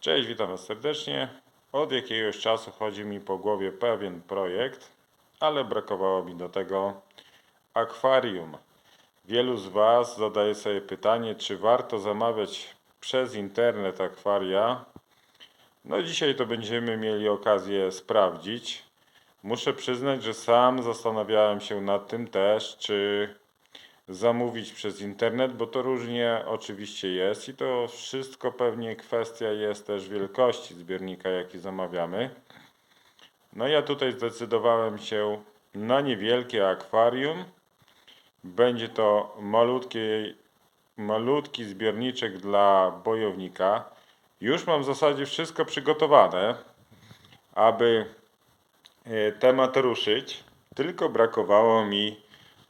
Cześć, witam Was serdecznie. Od jakiegoś czasu chodzi mi po głowie pewien projekt, ale brakowało mi do tego akwarium. Wielu z Was zadaje sobie pytanie, czy warto zamawiać przez internet akwaria. No dzisiaj to będziemy mieli okazję sprawdzić. Muszę przyznać, że sam zastanawiałem się nad tym też, czy zamówić przez internet, bo to różnie oczywiście jest i to wszystko pewnie kwestia jest też wielkości zbiornika, jaki zamawiamy. No ja tutaj zdecydowałem się na niewielkie akwarium. Będzie to malutki, malutki zbiorniczek dla bojownika. Już mam w zasadzie wszystko przygotowane, aby e, temat ruszyć, tylko brakowało mi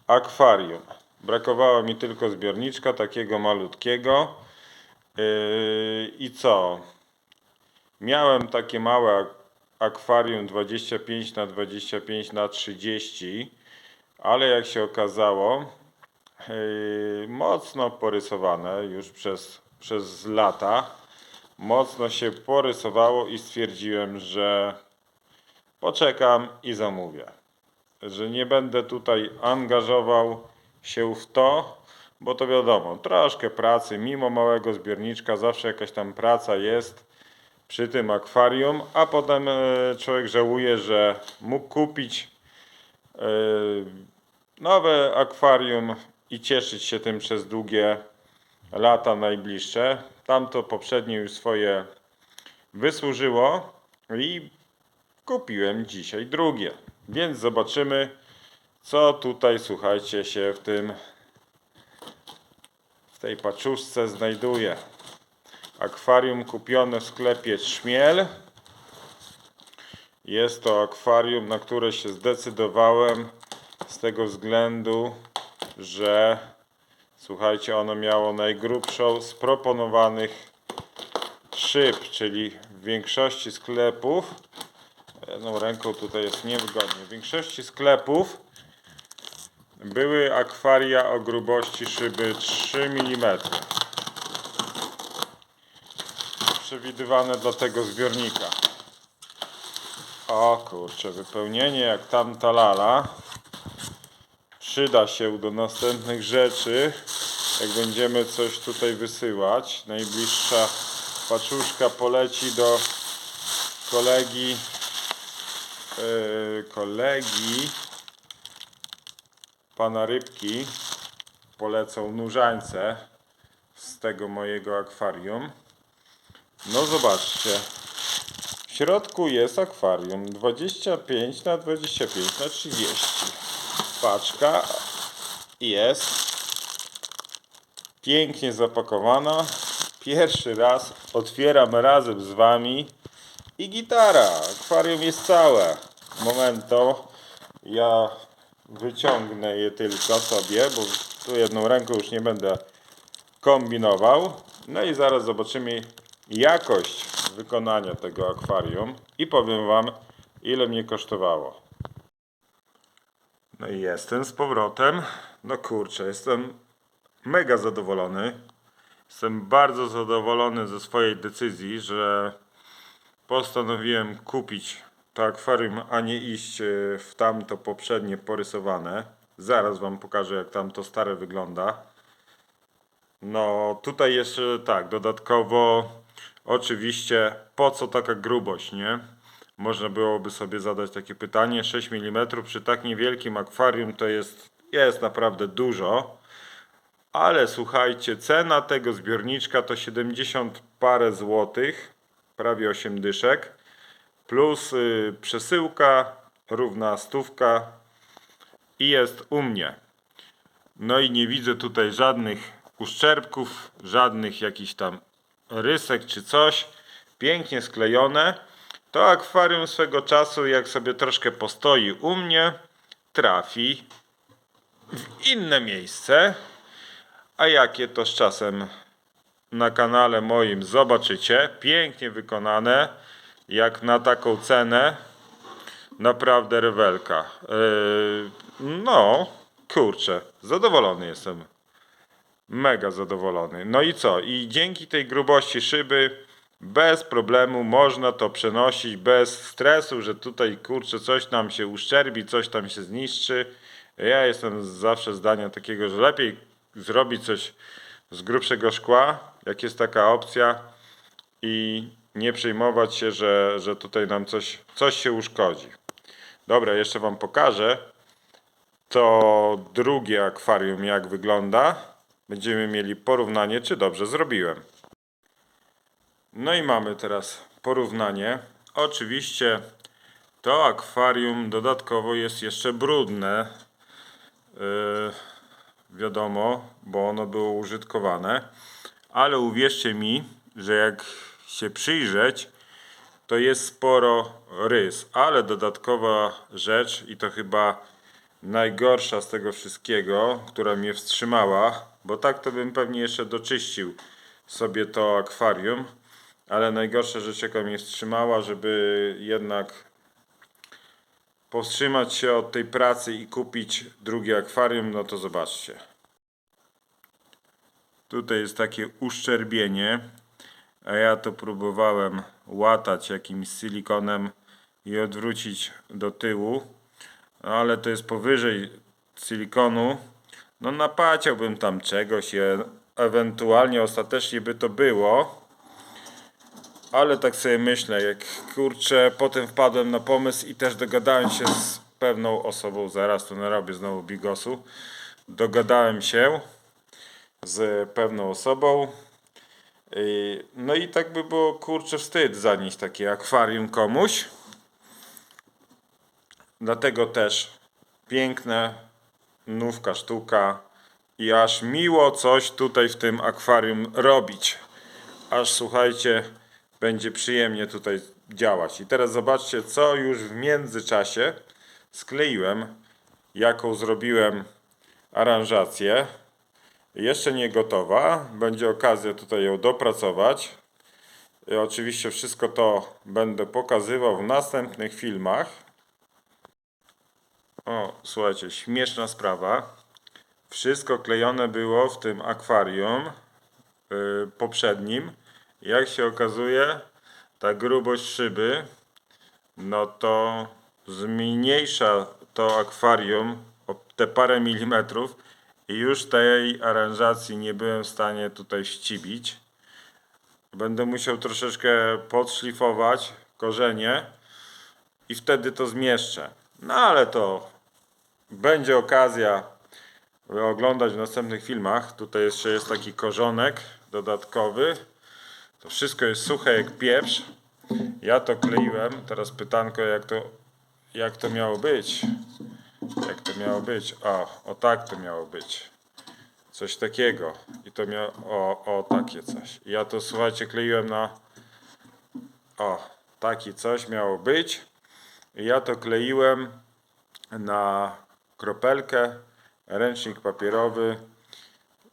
akwarium. Brakowało mi tylko zbiorniczka takiego malutkiego. Yy, I co? Miałem takie małe ak- akwarium 25 na 25 na 30, ale jak się okazało, yy, mocno porysowane już przez, przez lata. Mocno się porysowało i stwierdziłem, że poczekam i zamówię że nie będę tutaj angażował się w to, bo to wiadomo, troszkę pracy, mimo małego zbiorniczka, zawsze jakaś tam praca jest przy tym akwarium, a potem e, człowiek żałuje, że mógł kupić e, nowe akwarium i cieszyć się tym przez długie lata najbliższe. Tamto poprzednie już swoje wysłużyło i kupiłem dzisiaj drugie. Więc zobaczymy, co tutaj, słuchajcie, się w tym w tej paczuszce znajduje. Akwarium kupione w sklepie Trzmiel. Jest to akwarium, na które się zdecydowałem z tego względu, że słuchajcie, ono miało najgrubszą z proponowanych szyb, czyli w większości sklepów jedną ręką tutaj jest niewygodnie. W większości sklepów były akwaria o grubości szyby 3 mm. Przewidywane dla tego zbiornika. O kurczę, wypełnienie jak tamta lala. Przyda się do następnych rzeczy, jak będziemy coś tutaj wysyłać. Najbliższa paczuszka poleci do kolegi e, kolegi pana Rybki polecą nurzańce z tego mojego akwarium. No zobaczcie. W środku jest akwarium 25 na 25 na 30. Paczka jest pięknie zapakowana. Pierwszy raz otwieram razem z wami i gitara. Akwarium jest całe. Momento. Ja wyciągnę je tylko sobie, bo tu jedną ręką już nie będę kombinował. No i zaraz zobaczymy jakość wykonania tego akwarium i powiem Wam, ile mnie kosztowało. No i jestem z powrotem. No kurczę, jestem mega zadowolony. Jestem bardzo zadowolony ze swojej decyzji, że postanowiłem kupić to akwarium, a nie iść e, w tamto poprzednie porysowane. Zaraz Wam pokażę, jak tamto stare wygląda. No, tutaj jeszcze tak, dodatkowo oczywiście po co taka grubość, nie? Można byłoby sobie zadać takie pytanie. 6 mm przy tak niewielkim akwarium to jest, jest naprawdę dużo. Ale słuchajcie, cena tego zbiorniczka to 70 parę złotych, prawie 8 dyszek, plus przesyłka równa stówka i jest u mnie. No i nie widzę tutaj żadnych uszczerbków, żadnych jakichś tam rysek czy coś. Pięknie sklejone. To akwarium swego czasu, jak sobie troszkę postoi u mnie, trafi w inne miejsce. A jakie to z czasem na kanale moim zobaczycie. Pięknie wykonane. Jak na taką cenę. Naprawdę rewelka. Yy, no, kurczę, zadowolony jestem. Mega zadowolony. No i co? I dzięki tej grubości szyby bez problemu można to przenosić, bez stresu, że tutaj kurczę coś nam się uszczerbi, coś tam się zniszczy. Ja jestem zawsze zdania takiego, że lepiej zrobić coś z grubszego szkła, jak jest taka opcja i nie przejmować się, że, że tutaj nam coś, coś się uszkodzi. Dobra, jeszcze Wam pokażę to drugie akwarium jak wygląda. Będziemy mieli porównanie, czy dobrze zrobiłem. No i mamy teraz porównanie. Oczywiście to akwarium dodatkowo jest jeszcze brudne. Yy, wiadomo, bo ono było użytkowane. Ale uwierzcie mi, że jak się przyjrzeć, to jest sporo rys. Ale dodatkowa rzecz, i to chyba najgorsza z tego wszystkiego, która mnie wstrzymała, bo tak to bym pewnie jeszcze doczyścił sobie to akwarium, ale najgorsza rzecz, jaka mnie wstrzymała, żeby jednak powstrzymać się od tej pracy i kupić drugie akwarium, no to zobaczcie. Tutaj jest takie uszczerbienie, a ja to próbowałem łatać jakimś silikonem i odwrócić do tyłu, ale to jest powyżej silikonu. No napaciałbym tam czegoś, ewentualnie ostatecznie by to było. Ale tak sobie myślę, jak kurczę, potem wpadłem na pomysł i też dogadałem się z pewną osobą, zaraz tu narobię znowu bigosu. Dogadałem się z pewną osobą. Yy, No i tak by było kurczę wstyd zanieść takie akwarium komuś. Dlatego też piękne, nówka sztuka i aż miło coś tutaj w tym akwarium robić. Aż słuchajcie, będzie przyjemnie tutaj działać. I teraz zobaczcie, co już w międzyczasie skleiłem, jaką zrobiłem aranżację. Jeszcze nie gotowa, będzie okazja tutaj ją dopracować. I oczywiście wszystko to będę pokazywał w następnych filmach. O, słuchajcie, śmieszna sprawa. Wszystko klejone było w tym akwarium yy, poprzednim. Jak się okazuje, ta grubość szyby, no to zmniejsza to akwarium o te parę milimetrów i już tej aranżacji nie byłem w stanie tutaj ścibić. Będę musiał troszeczkę podszlifować korzenie i wtedy to zmieszczę. No ale to będzie okazja oglądać w następnych filmach. Tutaj jeszcze jest taki korzonek dodatkowy. To wszystko jest suche jak pieprz. Ja to kleiłem. Teraz pytanko jak to, jak to miało być. Jak to miało być? O, o tak to miało być. Coś takiego. I to miało, o, o takie coś. I ja to słuchajcie kleiłem na, o, taki coś miało być. I ja to kleiłem na kropelkę, ręcznik papierowy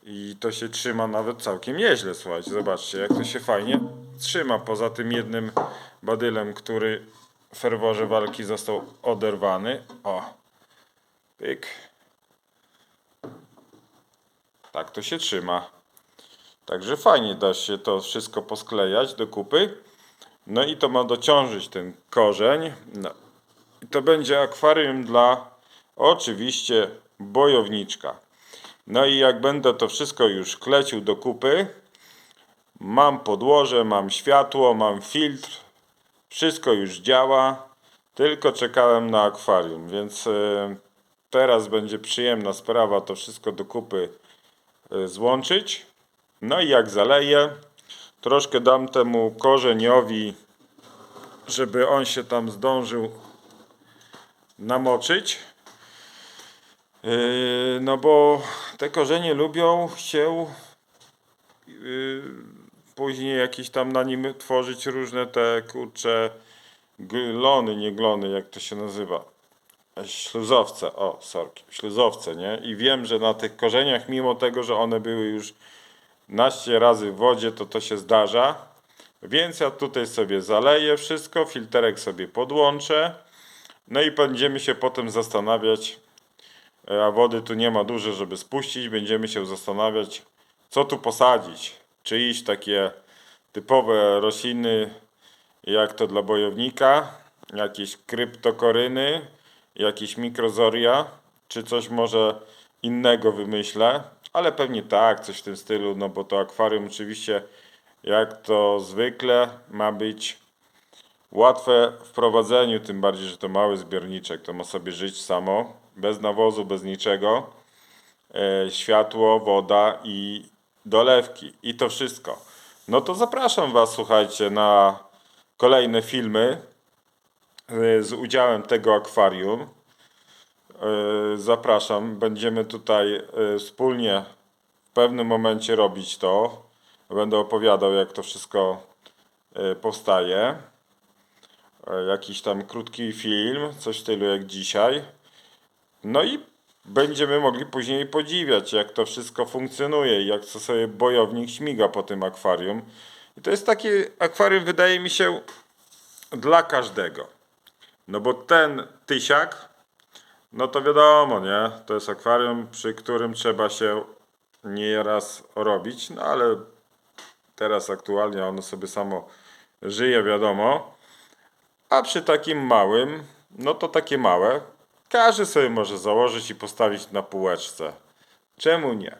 i to się trzyma nawet całkiem nieźle, słuchajcie, zobaczcie jak to się fajnie trzyma, poza tym jednym badylem, który w ferworze walki został oderwany, o, pyk, tak to się trzyma, także fajnie da się to wszystko posklejać do kupy, no i to ma dociążyć ten korzeń, no. I to będzie akwarium dla oczywiście bojowniczka. No i jak będę to wszystko już klecił do kupy, mam podłoże, mam światło, mam filtr, wszystko już działa, tylko czekałem na akwarium, więc e, teraz będzie przyjemna sprawa to wszystko do kupy e, złączyć. No i jak zaleję, troszkę dam temu korzeniowi, żeby on się tam zdążył namoczyć. Yy, No bo te korzenie lubią się yy, później jakieś tam na nim tworzyć różne te kurcze glony, nie glony, jak to się nazywa. Śluzowce, o, sorki, śluzowce, nie? I wiem, że na tych korzeniach, mimo tego, że one były już naście razy w wodzie, to to się zdarza. Więc ja tutaj sobie zaleję wszystko, filterek sobie podłączę. No i będziemy się potem zastanawiać, a wody tu nie ma dużo, żeby spuścić. Będziemy się zastanawiać, co tu posadzić. Czy iść takie typowe rośliny, jak to dla bojownika, jakieś kryptokoryny, jakieś mikrozoria, czy coś może innego wymyślę, ale pewnie tak, coś w tym stylu, no bo to akwarium oczywiście, jak to zwykle, ma być łatwe w prowadzeniu, tym bardziej, że to mały zbiorniczek, to ma sobie żyć samo, bez nawozu, bez niczego. E, światło, woda i dolewki. I to wszystko. No to zapraszam Was, słuchajcie, na kolejne filmy z udziałem tego akwarium. E, Zapraszam. Będziemy tutaj e, wspólnie w pewnym momencie robić to. Będę opowiadał, jak to wszystko e, powstaje. E, Jakiś tam krótki film, coś w stylu jak dzisiaj. No i będziemy mogli później podziwiać, jak to wszystko funkcjonuje i jak to sobie bojownik śmiga po tym akwarium. I to jest takie akwarium, wydaje mi się, dla każdego. No bo ten tysiak, no to wiadomo, nie? To jest akwarium, przy którym trzeba się nieraz robić, no ale teraz aktualnie ono sobie samo żyje, wiadomo. A przy takim małym, no to takie małe, każdy sobie może założyć i postawić na półeczce. Czemu nie?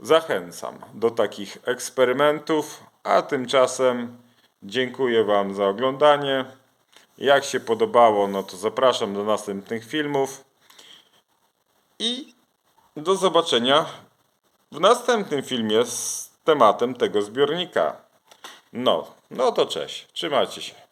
Zachęcam do takich eksperymentów, a tymczasem dziękuję Wam za oglądanie. Jak się podobało, no to zapraszam do następnych filmów i do zobaczenia w następnym filmie z tematem tego zbiornika. No, no to cześć, trzymajcie się.